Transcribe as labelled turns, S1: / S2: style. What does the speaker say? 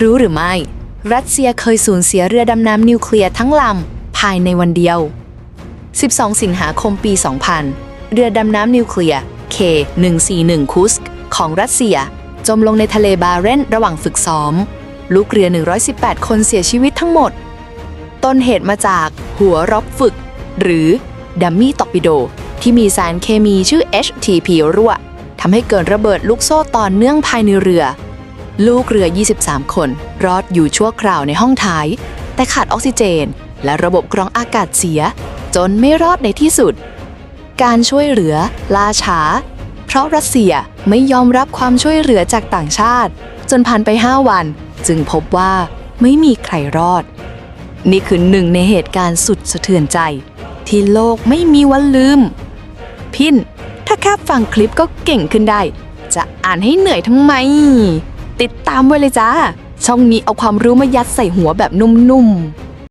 S1: รู้หรือไม่ รัสเซียเคยสูญเสียเรือดำน้ำนิวเคลียร์ทั้งลำภายในวันเดียว 12 สิงหาคมปี 2000 เรือดำน้ำนิวเคลียร์ K141 คุสกของรัสเซีย จมลงในทะเลบาเรนระหว่างฝึกซ้อม ลูกเรือ 118 คนเสียชีวิตทั้งหมด ต้นเหตุมาจากหัวรบฝึก หรือดัมมี่ตอปิโด ที่มีสารเคมีชื่อ HTP รั่วทำให้เกิดระเบิดลูกโซ่ต่อเนื่องภายในเรือ ลูกเรือ 23 คน รอดอยู่ชั่วคราวในห้องท้าย แต่ขาดออกซิเจน และระบบกรองอากาศเสีย จนไม่รอดในที่สุด การช่วยเหลือล่าช้า เพราะรัสเซียไม่ยอมรับความช่วยเหลือจากต่างชาติ จนผ่านไป 5 วัน จึงพบว่าไม่มีใครรอด นี่คือหนึ่งในเหตุการณ์สุดสะเทือนใจ ที่โลกไม่มีวันลืม พินถ้าแค่ฟังคลิปก็เก่งขึ้นได้ จะอ่านให้เหนื่อยทำไม ติดตามไว้เลยจ้า ช่องนี้เอาความรู้มายัดใส่หัวแบบนุ่มๆ